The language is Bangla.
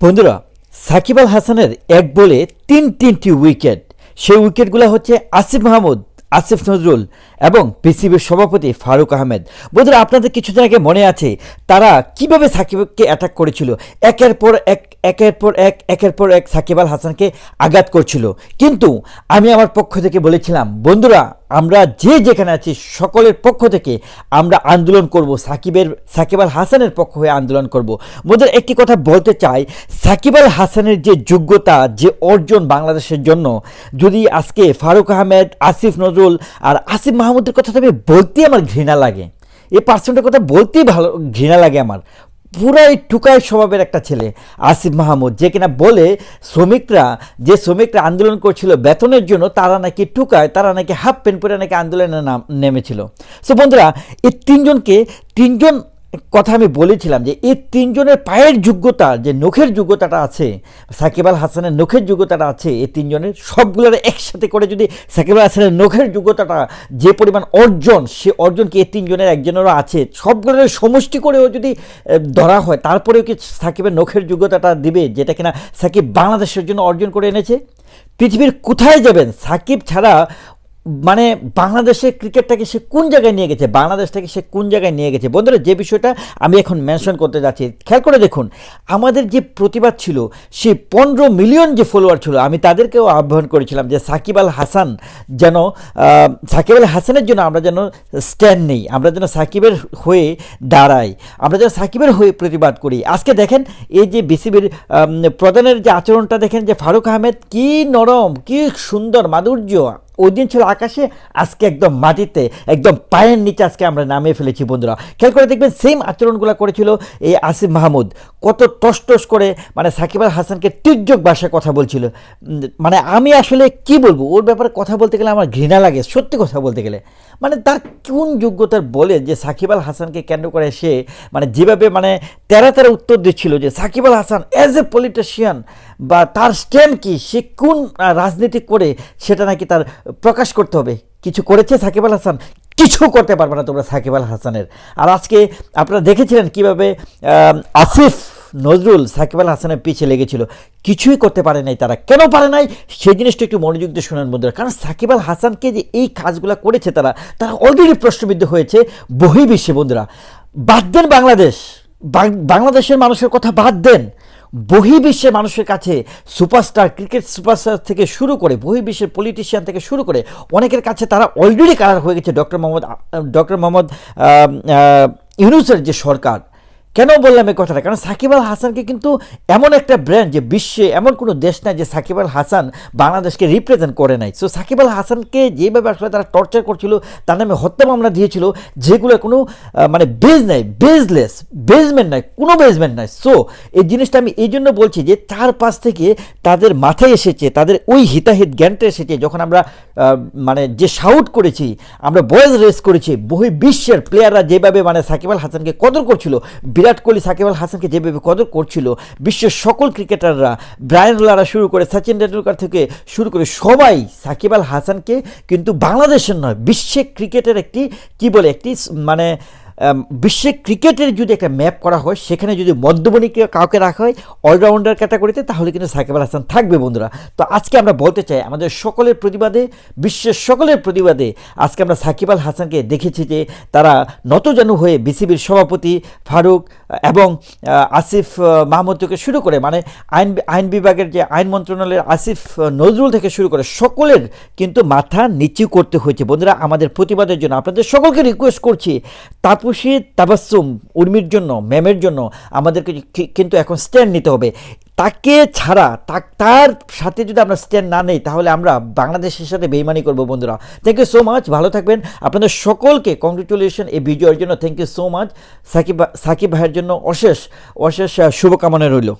বন্ধুরা, সাকিব আল হাসানের এক বলে তিন তিনটি উইকেট। সেই উইকেটগুলো হচ্ছে আসিফ মাহমুদ, আসিফ নজরুল এবং পিসিবির সভাপতি ফারুক আহমেদ। বন্ধুরা, আপনাদের কিছুদিন আগে মনে আছে তারা কীভাবে সাকিবকে অ্যাটাক করেছিল? একের পর এক, একের পর এক, একের পর এক সাকিব আল হাসানকে আঘাত করছিল। কিন্তু আমি আমার পক্ষ থেকে বলেছিলাম, বন্ধুরা আমরা যে যেখানে আছি সকলের পক্ষ থেকে আমরা আন্দোলন করব। সাকিবের, সাকিব আল হাসানের পক্ষ হয়ে আন্দোলন করব। বন্ধুরা একটি কথা বলতে চাই, সাকিব আল হাসানের যে যোগ্যতা, যে অর্জন বাংলাদেশের জন্য, যদি আজকে ফারুক আহমেদ, আসিফ নজরুল আর আসিফ মাহমুদের কথা তো বলতেই আমার ঘৃণা লাগে, এই পার্সনটার কথা বলতেই ভালো ঘৃণা লাগে আমার। পুরাই টুকায় স্বভাবের একটা ছেলে, আসিফ মাহমুদ, যে কিনা বলে শ্রমিকরা, যে শ্রমিকরা আন্দোলন করছিল বেতনের জন্য, তারা নাকি টুকায় তারা নাকি হাফ প্যান্ট পরে নাকি আন্দোলনে নাম, নেমেছিল। সো বন্ধুরা, এই তিনজনকে, তিনজন কথা আমি বলেছিলাম যে এই তিনজনের পায়ের যোগ্যতা, যে নখের যোগ্যতাটা আছে, সাকিব আল হাসানের নখের যোগ্যতাটা আছে, এই তিনজনের সবগুলোর একসাথে করে যদি সাকিব আল হাসানের নখের যোগ্যতাটা যে পরিমাণ অর্জন, সে অর্জন কি এই তিনজনের একজনেরও আছে? সবগুলোর সমষ্টি করেও যদি ধরা হয়, তারপরেও কি সাকিবের নখের যোগ্যতাটা দিবে, যেটা কিনা সাকিব বাংলাদেশের জন্য অর্জন করে এনেছে? পৃথিবীর কোথায় যাবেন? সাকিব ছাড়া মানে বাংলাদেশের ক্রিকেটটাকে সে কোন জায়গায় নিয়ে গেছে? বাংলাদেশটাকে সে কোন জায়গায় নিয়ে গেছে? বন্ধুরা, যে বিষয়টা আমি এখন মেনশন করতে যাচ্ছি, খেয়াল করে দেখুন, আমাদের যে প্রতিবাদ ছিল, সে পনেরো মিলিয়ন যে ফলোয়ার ছিল, আমি তাদেরকেও আহ্বান করেছিলাম যে সাকিব আল হাসান যেন সাকিব আল হাসানের জন্য আমরা যেন স্ট্যান্ড নেই, আমরা যেন সাকিবের হয়ে দাঁড়াই, আমরা যেন সাকিবের হয়ে প্রতিবাদ করি। আজকে দেখেন, এই যে বিসিবির প্রধানের যে আচরণটা দেখেন, যে ফারুক আহমেদ কি নরম, কি সুন্দর মাধুর্য। ওই দিন ছিল আকাশে, আজকে একদম মাটিতে, একদম পায়ের নিচে আজকে আমরা নামিয়ে ফেলেছি বন্ধুরা। খেয়াল করে দেখবেন সেম আচরণগুলো করেছিল এই আসিফ মাহমুদ। কত টস টস করে মানে সাকিব আল হাসানকে তির্যক ভাষায় কথা বলছিল। মানে আমি আসলে কি বলব? ওর ব্যাপারে কথা বলতে গেলে আমার ঘৃণা লাগে, সত্যি কথা বলতে গেলে। মানে তার কোন যোগ্যতার বলে যে সাকিব আল হাসানকে কেন্দ্র করে সে মানে যেভাবে মানে তেরা তেরা উত্তর দিচ্ছিল যে Shakib Al Hasan as a politician বা তার স্ট্যান্ড কি, সে কোন রাজনীতি করে সেটা নাকি তার প্রকাশ করতে হবে। কিছু করেছে সাকিব আল হাসান? কিছু করতে পারবে না তোমরা সাকিব আল হাসানের। আর আজকে আপনারা দেখেছিলেন কীভাবে আসিফ নজরুল সাকিব আল হাসানের পিছিয়ে লেগেছিল। কিছুই করতে পারে নাই তারা। কেন পারে নাই? সেই জিনিসটা একটু মনোযোগ দিয়ে শোনান বন্ধুরা। কারণ সাকিব আল হাসানকে যে এই কাজগুলো করেছে তারা তারা অলরেডি প্রশ্নবিদ্ধ হয়েছে বহির্বিশ্বে বন্ধুরা। বাদ দেন বাংলাদেশ। বাংলাদেশের মানুষের কথা বাদ দেন। বহির্বিশ্বের মানুষের কাছে সুপারস্টার ক্রিকেট সুপারস্টার থেকে শুরু করে, বহির্বিশ্বের পলিটিশিয়ান থেকে শুরু করে অনেকের কাছে তারা অলরেডি কারার হয়ে গেছে। ডক্টর মোহাম্মদ ডক্টর মোহাম্মদ ইউনুসের যে সরকার কেন বললাম এই কথাটা? কারণ সাকিব আল হাসানকে কিন্তু এমন একটা ব্র্যান্ড যে বিশ্বে এমন কোনো দেশ নাই যে সাকিব আল হাসান বাংলাদেশকে রিপ্রেজেন্ট করে নাই। সো সাকিব আল হাসানকে যেভাবে আসলে তারা টর্চার করছিল, তার নামে হত্যা মামলা দিয়েছিল, যেগুলো কোনো মানে বেজ নাই বেজলেস বেজমেন্ট নাই, কোনো বেজমেন্ট নাই। সো এই জিনিসটা আমি এই জন্য বলছি যে চার পাশ থেকে তাদের মাথায় এসেছে, তাদের ওই হিতাহিত জ্ঞানটা এসেছে, যখন আমরা মানে যে শাউট করেছি, আমরা বয়েজ রেস করেছি বহি বিশ্বের প্লেয়াররা যেভাবে মানে সাকিব আল হাসানকে কদর করছিল বিরাট কোহলি, সাকিব আল হাসানকে যেভাবে কদর করছিল, বিশ্বের সকল ক্রিকেটাররা, ব্রায়ান লারা শুরু করে সচিন তেন্ডুলকার থেকে শুরু করে সবাই সাকিব আল হাসানকে কিন্তু বাংলাদেশের নয় বিশ্বে ক্রিকেটের একটি, কি বলে, একটি মানে বিশ্বে ক্রিকেটের যদি একটা ম্যাপ করা হয়, সেখানে যদি মধ্যমণিকে কাউকে রাখা হয়, অলরাউন্ডার ক্যাটাগরিতে, তাহলে কিন্তু সাকিব আল হাসান থাকবে বন্ধুরা। তো আজকে আমরা বলতে চাই, আমাদের সকলের প্রতিবাদে, বিশ্বের সকলের প্রতিবাদে, আজকে আমরা সাকিব আল হাসানকে দেখেছি যে, তারা নতজানু হয়ে বিসিবির সভাপতি ফারুক এবং আসিফ মাহমুদ থেকে শুরু করে মানে আইন আইন বিভাগের যে আইন মন্ত্রণালয়ের আসিফ নজরুল থেকে শুরু করে সকলের কিন্তু মাথা নিচু করতে হয়েছে। বন্ধুরা, আমাদের প্রতিবাদের জন্য আপনাদের সকলকে রিকোয়েস্ট করছি, তাপসী তাবাসুম উর্মির জন্য ম্যামের জন্য আমাদেরকে কিন্তু এখন স্ট্যান্ড নিতে হবে। তাকে ছাড়া তার সাথে যদি আমরা স্ট্যান্ড না নেই, তাহলে আমরা বাংলাদেশের সাথে বেইমানি করব, বন্ধুরা। থ্যাংক ইউ সো মাচ ভালো থাকবেন। আপনাদের সকলকে কংগ্রেচুলেশন এই ভিডিওর জন্য। Thank you so much Shakib Shakib ভাইয়ের জন্য অশেষ অশেষ শুভকামনা রইল।